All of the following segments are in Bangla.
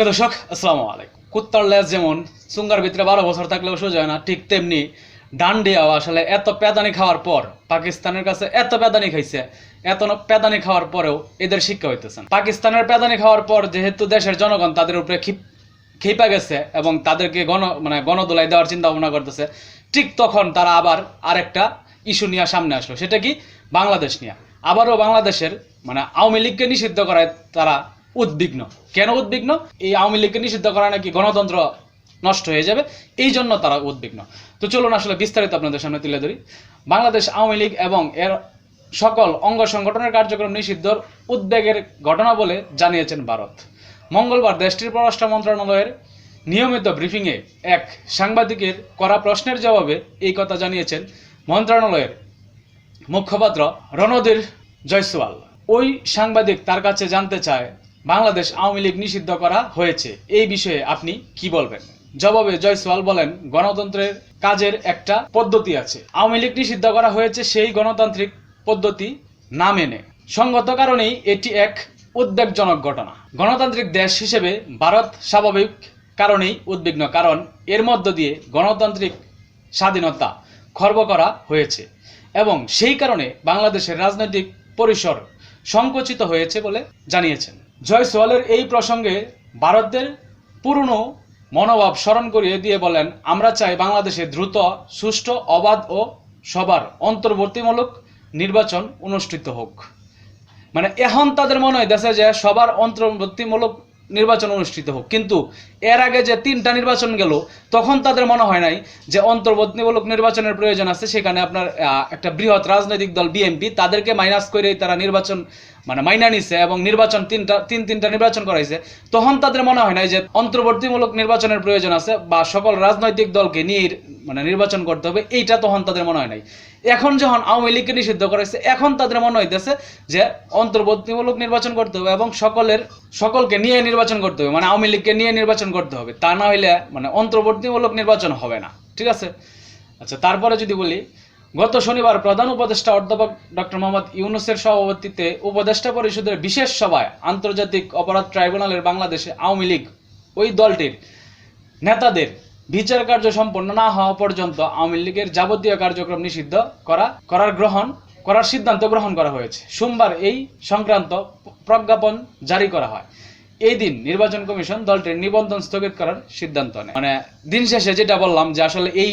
প্রিয় দর্শক, আসসালামু আলাইকুম। কুত্তার লেজ যেমন চুঙ্গার ভিতরে বারো বছর থাকলেও সোজা হয় না, ঠিক তেমনি ডান্ডিয়াও আসলে এত পেদানি খাওয়ার পর পাকিস্তানের কাছে এত পেদানি খাইছে, এত ন- পেদানি খাওয়ার পরেও এদের শিক্ষা হইতেছে না। পাকিস্তানের পেদানি খাওয়ার পর যেহেতু দেশের জনগণ তাদের উপরে ক্ষিপ খেপা গেছে এবং তাদেরকে গণ মানে গণদোলাই দেওয়ার চিন্তা ভাবনা করতেছে, ঠিক তখন তারা আবার আরেকটা ইস্যু নিয়ে সামনে আসলো। সেটা কি? বাংলাদেশ নিয়ে। আবারও বাংলাদেশের মানে আওয়ামী লীগকে নিষিদ্ধ করায় তারা উদ্বিগ্ন। কেন উদ্বিগ্ন? এই আওয়ামী লীগকে নিষিদ্ধ করা নাকি গণতন্ত্র নষ্ট হয়ে যাবে? এই জন্য তারা উদ্বিগ্ন। তো চলুন আসলে বিস্তারিত আপনাদের সামনে তুলে ধরি। বাংলাদেশ আওয়ামী লীগ এবং এর সকল অঙ্গ সংগঠনের কার্যক্রম নিষিদ্ধর উদ্বেগের ঘটনা বলে জানিয়েছেন ভারত। মঙ্গলবার দেশটির পররাষ্ট্র মন্ত্রণালয়ের নিয়মিত ব্রিফিংয়ে এক সাংবাদিকের করা প্রশ্নের জবাবে এই কথা জানিয়েছেন মন্ত্রণালয়ের মুখপাত্র রণধীর জয়সওয়াল। ওই সাংবাদিক তার কাছে জানতে চায় বাংলাদেশ আওয়ামী লীগ নিষিদ্ধ করা হয়েছে। এই বিষয়ে আপনি কি বলবেন? জবাবে জয়সওয়াল বলেন, গণতন্ত্রের কাজের একটা পদ্ধতি আছে। আওয়ামী লীগ নিষিদ্ধ করা হয়েছে সেই গণতান্ত্রিক পদ্ধতি না মেনে। সঙ্গত কারণেই এটি এক উদ্বেগজনক ঘটনা। গণতান্ত্রিক দেশ হিসেবে ভারত স্বাভাবিক কারণেই উদ্বিগ্ন, কারণ এর মধ্য দিয়ে গণতান্ত্রিক স্বাধীনতা খর্ব করা হয়েছে এবং সেই কারণে বাংলাদেশের রাজনৈতিক পরিসর সংকুচিত হয়েছে বলে জানিয়েছেন। জয়সওয়ালের এই প্রসঙ্গে ভারতের পুরনো মনোভাব স্মরণ করিয়ে দিয়ে বলেন, আমরা চাই বাংলাদেশে দ্রুত, সুষ্ঠু, অবাধ ও সবার অন্তর্বর্তীমূলক নির্বাচন অনুষ্ঠিত হোক। মানে এখন তাদের মনে হইতেছে যে সবার অন্তর্বর্তীমূলক নির্বাচন অনুষ্ঠিত হোক। কিন্তু এর আগে যে তিনটা নির্বাচন গেল, তখন তাদের মনে হয় নাই যে অন্তর্বর্তীমূলক নির্বাচনের প্রয়োজন আছে। সেখানে আপনার একটা বৃহৎ রাজনৈতিক দল, বিএনপি, তাদেরকে মাইনাস করে তারা নির্বাচন মানে মাইনা নিছে এবং নির্বাচন তিনটা, তিন তিনটা নির্বাচন করাইছে, তখন তাদের মনে হয় নাই যে অন্তর্বর্তীমূলক নির্বাচনের প্রয়োজন আছে বা সকল রাজনৈতিক দলকে নিয়ে মানে নির্বাচন করতে হবে, এইটা তখন তাদের মনে হয় নাই। এখন যখন আওয়ামী লীগকে নিষিদ্ধ করেছে, এখন তাদের মনে হইতেছে যে অন্তর্বর্তীমূলক নির্বাচন করতে হবে এবং সকলের, সকলকে নিয়ে নির্বাচন করতে হবে মানে আওয়ামী লীগকে নিয়ে নির্বাচন করতে হবে। তা না হইলে মানে অন্তর্বর্তীমূলক নির্বাচন হবে না, ঠিক আছে? আচ্ছা তারপরে যদি বলি গত শনিবার প্রধান উপদেষ্টা অধ্যাপক ডক্টর মোহাম্মদ ইউনুসের সভাপতিত্বে উপদেষ্টা পরিষদের বিশেষ সভায় আন্তর্জাতিক অপরাধ ট্রাইব্যুনালের বাংলাদেশে আওয়ামী লীগ ওই দলটির নেতাদের বিচার কার্য সম্পন্ন না হওয়া পর্যন্ত আওয়ামী লীগের যাবতীয় কার্যক্রম নিষিদ্ধ করা, করার গ্রহণ, করার সিদ্ধান্ত গ্রহণ করা হয়েছে। সোমবার এই সংক্রান্ত প্রজ্ঞাপন জারি করা হয়। এই দিন নির্বাচন কমিশন দলটির নিবন্ধন স্থগিত করার সিদ্ধান্ত নেয়। মানে দিন শেষে যেটা বললাম যে আসলে এই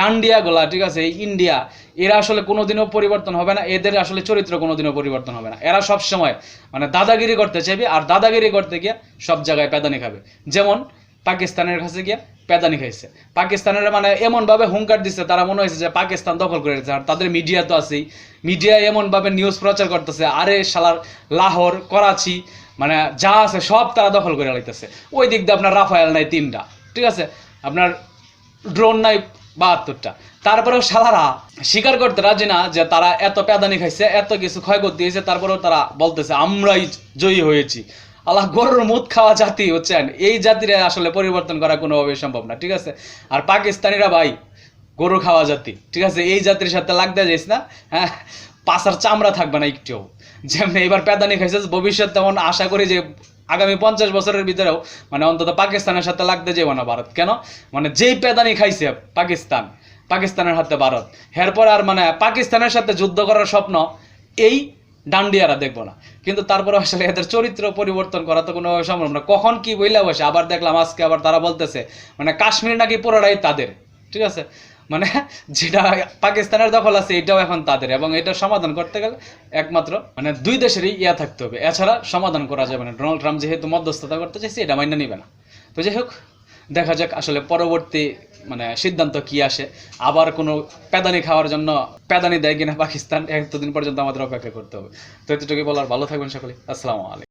ডান্ডিয়া গোলা, ঠিক আছে? এই ইন্ডিয়া, এরা আসলে কোনোদিনও পরিবর্তন হবে না, এদের আসলে চরিত্র কোনোদিনও পরিবর্তন হবে না। এরা সব সময় মানে দাদাগিরি করতে চাইবে, আর দাদাগিরি করতে গিয়ে সব জায়গায় পেদানি খাবে। যেমন পাকিস্তানের কাছে গিয়া পেদানি খাইছে। পাকিস্তানের মানে এমনভাবে হুঙ্কার দিচ্ছে তারা মনে হয়েছে যে পাকিস্তান দখল করে আর তাদের মিডিয়া তো আছেই। মিডিয়া এমনভাবে নিউজ প্রচার করতেছে, আরে শালার লাহোর, করাচি মানে যা আছে সব তারা দখল করে লাইতেছে। ওই দিক দিয়ে আপনার রাফায়েল নাই তিনটা, ঠিক আছে? আপনার ড্রোন নাই বাহাত্তরটা। তারপরেও শালারা স্বীকার করতে রাজি না যে তারা এত পেদানি খাইছে, এত কিছু ক্ষয়ক্ষতি হয়েছে, তারপরেও তারা বলতেছে, আমরাই জয়ী হয়েছি। আল্লাহ গরুর মুখ খাওয়া জাতি হচ্ছেন এই জাতিরে আসলে পরিবর্তন করা কোনোভাবেই সম্ভব না, ঠিক আছে? আর পাকিস্তানিরা ভাই, গরু খাওয়া জাতি, ঠিক আছে? এই জাতির সাথে লাগতে যাইস না হ্যাঁ? পাশার চামড়া থাকবে না একটু যেমন এবার পেদানি খাইছে, ভবিষ্যৎ তেমন আশা করি যে আগামী পঞ্চাশ বছরের ভিতরেও মানে অন্তত পাকিস্তানের সাথে লাগতে যাব না ভারত। কেন? মানে যেই পেদানি খাইছে পাকিস্তান, পাকিস্তানের হাতে ভারত। এরপর আর মানে পাকিস্তানের সাথে যুদ্ধ করার স্বপ্ন এই ডান্ডিয়ারা দেখব না। কিন্তু তারপরে আসলে এদের চরিত্র পরিবর্তন করা তো কোনো সম্ভব না। কখন কি বইলা বসে? আবার দেখলাম আজকে আবার তারা বলতেছে মানে কাশ্মীর নাকি পুরোটাই তাদের। ঠিক আছে? মানে যেটা পাকিস্তানের দখল আছে, এটাও এখন তাদের। এবং এটা সমাধান করতে গেলে একমাত্র মানে দুই দেশেরই ইয়া থাকতে হবে। এছাড়া সমাধান করা যাবে না। ডোনাল্ড ট্রাম্প যেহেতু মধ্যস্থতা করতে চাইছে, এটা মাইনে নিবে না। তো যাই হোক, দেখা যাক আসলে পরবর্তী মানে সিদ্ধান্ত কি আসে। আবার কোনো পেদানি খাওয়ার জন্য পেদানি দেয় কিনা পাকিস্তান, এতদিন পর্যন্ত আমাদের অপেক্ষা করতে হবে। তো এতটুকু বলার। ভালো থাকবেন সকলে আসসালামু আলাইকুম।